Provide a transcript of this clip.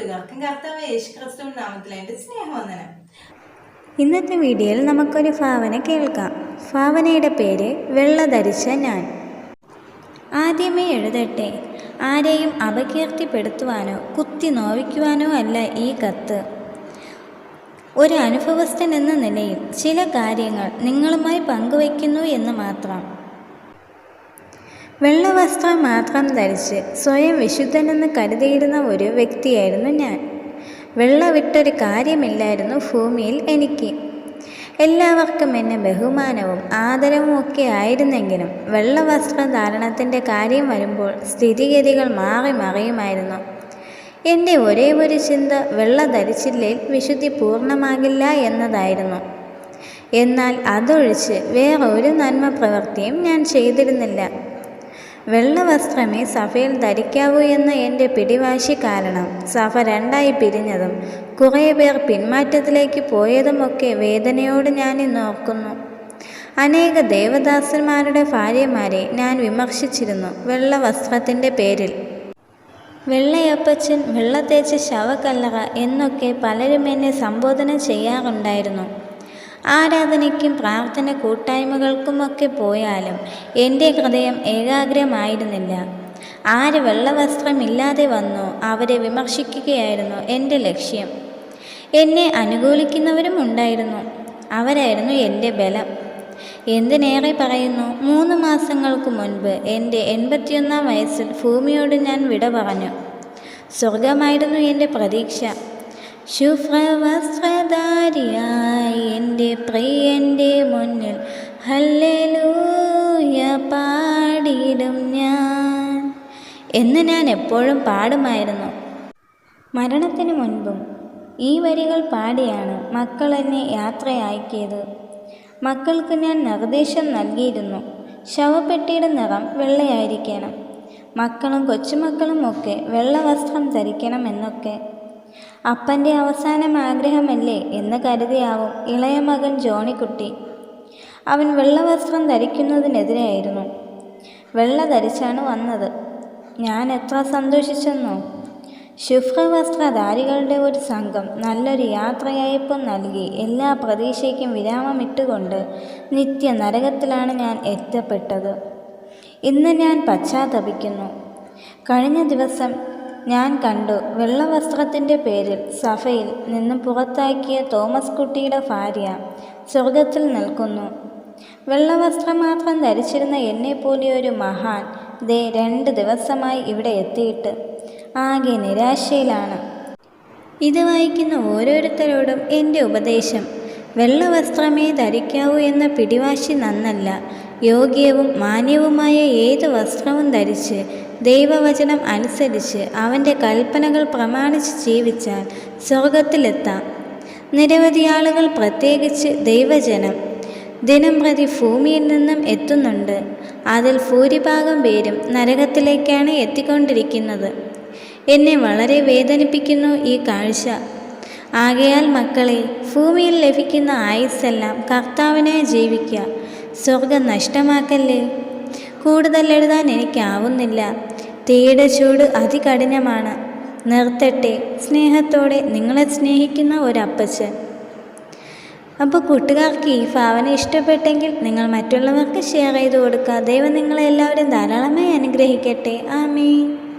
കൂട്ടുകാർക്കും കർത്താവ് യേശു ക്രിസ്തു നാമത്തിൽ എന്റെ സ്നേഹവന്ദനം. ഇന്നത്തെ വീഡിയോയിൽ നമുക്കൊരു ഭാവന കേൾക്കാം. ഭാവനയുടെ പേര് വെള്ള ധരിച്ച ഞാൻ. ആദ്യമേ എഴുതട്ടെ ആരെയും അപകീർത്തിപ്പെടുത്തുവാനോ കുത്തി നോവിക്കുവാനോ അല്ല ഈ കത്ത്. ഒരു അനുഭവസ്ഥൻ എന്ന നിലയിൽ ചില കാര്യങ്ങൾ നിങ്ങളുമായി പങ്കുവയ്ക്കുന്നു എന്ന് മാത്രം. വെള്ളവസ്ത്രം മാത്രം ധരിച്ച് സ്വയം വിശുദ്ധനെന്ന് കരുതിയിരുന്ന ഒരു വ്യക്തിയായിരുന്നു ഞാൻ. വെള്ള വിട്ടൊരു കാര്യമില്ലായിരുന്നു ഭൂമിയിൽ എനിക്ക്. എല്ലാവർക്കും എന്നെ ബഹുമാനവും ആദരവും ഒക്കെ ആയിരുന്നെങ്കിലും വെള്ളവസ്ത്രധാരണത്തിന്റെ കാര്യം വരുമ്പോൾ സ്ഥിതിഗതികൾ മാറി മറിയുമായിരുന്നു. എന്റെ ഒരേ ഒരു ചിന്ത വെള്ള ധരിച്ചില്ലേ വിശുദ്ധി പൂർണമാകില്ല എന്നതായിരുന്നു. എന്നാൽ അതൊഴിച്ച് വേറെ ഒരു നന്മ പ്രവൃത്തിയും ഞാൻ ചെയ്തിരുന്നില്ല. വെള്ളവസ്ത്രമേ സഫയിൽ ധരിക്കാവൂ എന്ന എന്റെ പിടിവാശി കാരണം സഫ രണ്ടായി പിരിഞ്ഞതും കുറേ പേർ പിന്മാറ്റത്തിലേക്ക് പോയതുമൊക്കെ വേദനയോട് ഞാൻ ഇന്ന് ഓർക്കുന്നു. അനേക ദേവദാസന്മാരുടെ ഭാര്യമാരെ ഞാൻ വിമർശിച്ചിരുന്നു വെള്ളവസ്ത്രത്തിന്റെ പേരിൽ. വെള്ളയപ്പച്ചൻ വെള്ളത്തേച്ച ശവക്കല്ലറ എന്നൊക്കെ പലരും എന്നെ സംബോധന ചെയ്യാറുണ്ടായിരുന്നു. ആരാധനയ്ക്കും പ്രാർത്ഥന കൂട്ടായ്മകൾക്കുമൊക്കെ പോയാലും എന്റെ ഹൃദയം ഏകാഗ്രമായിരുന്നില്ല. ആര് വെള്ളവസ്ത്രമില്ലാതെ വന്നോ അവരെ വിമർശിക്കുകയായിരുന്നു എന്റെ ലക്ഷ്യം. എന്നെ അനുകൂലിക്കുന്നവരും ഉണ്ടായിരുന്നു. അവരായിരുന്നു എന്റെ ബലം. എന്തിനേറെ പറയുന്നു? മൂന്ന് മാസങ്ങൾക്ക് മുൻപ് എന്റെ എൺപത്തിയൊന്നാം വയസ്സിൽ ഭൂമിയോട് ഞാൻ വിട പറഞ്ഞു. സ്വർഗമായിരുന്നു എന്റെ പ്രതീക്ഷ. ശുഭ്രവസ്ത്രധാരിയായി എന്റെ പ്രിയന്റെ മുന്നിൽ ഹല്ലേലൂയ പാടിയിടും ഞാൻ. എന്ന് ഞാൻ എപ്പോഴും പാടുമായിരുന്നു. മരണത്തിന് മുൻപും ഈ വരികൾ പാടിയാണ് മക്കൾ എന്നെ യാത്രയാക്കിയത്. മക്കൾക്ക് ഞാൻ നിർദ്ദേശം നൽകിയിരുന്നു. ശവപ്പെട്ടിയുടെ നിറം വെള്ളയായിരിക്കണം. മക്കളും കൊച്ചുമക്കളും ഒക്കെ വെള്ള വസ്ത്രം ധരിക്കണം എന്നൊക്കെ. അപ്പന്റെ അവസാനം ആഗ്രഹമല്ലേ എന്ന് കരുതിയാവും ഇളയ മകൻ ജോണിക്കുട്ടി. അവൻ വെള്ളവസ്ത്രം ധരിക്കുന്നതിനെതിരെയായിരുന്നു. വെള്ള ധരിച്ചാണ് വന്നത്. ഞാൻ എത്ര സന്തോഷിച്ചെന്നോ. ശുഭ്രവസ്ത്രധാരികളുടെ ഒരു സംഘം നല്ലൊരു യാത്രയയപ്പം നൽകി എല്ലാ പ്രതീക്ഷയ്ക്കും വിരാമമിട്ടുകൊണ്ട് നിത്യ നരകത്തിലാണ് ഞാൻ എത്തപ്പെട്ടത്. ഇന്ന് ഞാൻ പശ്ചാത്തപിക്കുന്നു. കഴിഞ്ഞ ദിവസം ഞാൻ കണ്ടു. വെള്ളവസ്ത്രത്തിന്റെ പേരിൽ സഫയിൽ നിന്ന് പുറത്താക്കിയ തോമസ് കുട്ടിയുടെ ഭാര്യ സ്വർഗത്തിൽ നിൽക്കുന്നു. വെള്ളവസ്ത്രം മാത്രം ധരിച്ചിരുന്ന എന്നെപ്പോലെ ഒരു മഹാൻ ദേ രണ്ട് ദിവസമായി ഇവിടെ എത്തിയിട്ട് ആകെ നിരാശയിലാണ്. ഇത് വായിക്കുന്ന ഓരോരുത്തരോടും എന്റെ ഉപദേശം വെള്ളവസ്ത്രമേ ധരിക്കാവൂ എന്ന പിടിവാശി നന്നല്ല. യോഗ്യവും മാന്യവുമായ ഏത് വസ്ത്രവും ധരിച്ച് ദൈവവചനം അനുസരിച്ച് അവന്റെ കൽപ്പനകൾ പ്രമാണിച്ച് ജീവിച്ചാൽ സ്വർഗത്തിലെത്താം നിരവധി ആളുകൾ പ്രത്യേകിച്ച് ദൈവജനം ദിനം പ്രതി ഭൂമിയിൽ നിന്നും എത്തുന്നുണ്ട്. അതിൽ ഭൂരിഭാഗം പേരും നരകത്തിലേക്കാണ് എത്തിക്കൊണ്ടിരിക്കുന്നത്. എന്നെ വളരെ വേദനിപ്പിക്കുന്നു ഈ കാഴ്ച. ആകയാൽ മക്കളെ ഭൂമിയിൽ ലഭിക്കുന്ന ആയുസ്സെല്ലാം കർത്താവിനെ ജീവിക്കുക. സ്വർഗം നഷ്ടമാക്കല്ലേ? കൂടുതൽ എഴുതാൻ എനിക്കാവുന്നില്ല. തീയുടെ ചൂട് അതികഠിനമാണ്. നിർത്തട്ടെ സ്നേഹത്തോടെ നിങ്ങളെ സ്നേഹിക്കുന്ന ഒരപ്പച്ചൻ. അപ്പോൾ കൂട്ടുകാർക്ക് ഈ ഭാവന ഇഷ്ടപ്പെട്ടെങ്കിൽ നിങ്ങൾ മറ്റുള്ളവർക്ക് ഷെയർ ചെയ്ത് കൊടുക്കുക. ദൈവം നിങ്ങളെല്ലാവരും ധാരാളമായി അനുഗ്രഹിക്കട്ടെ. ആമീൻ.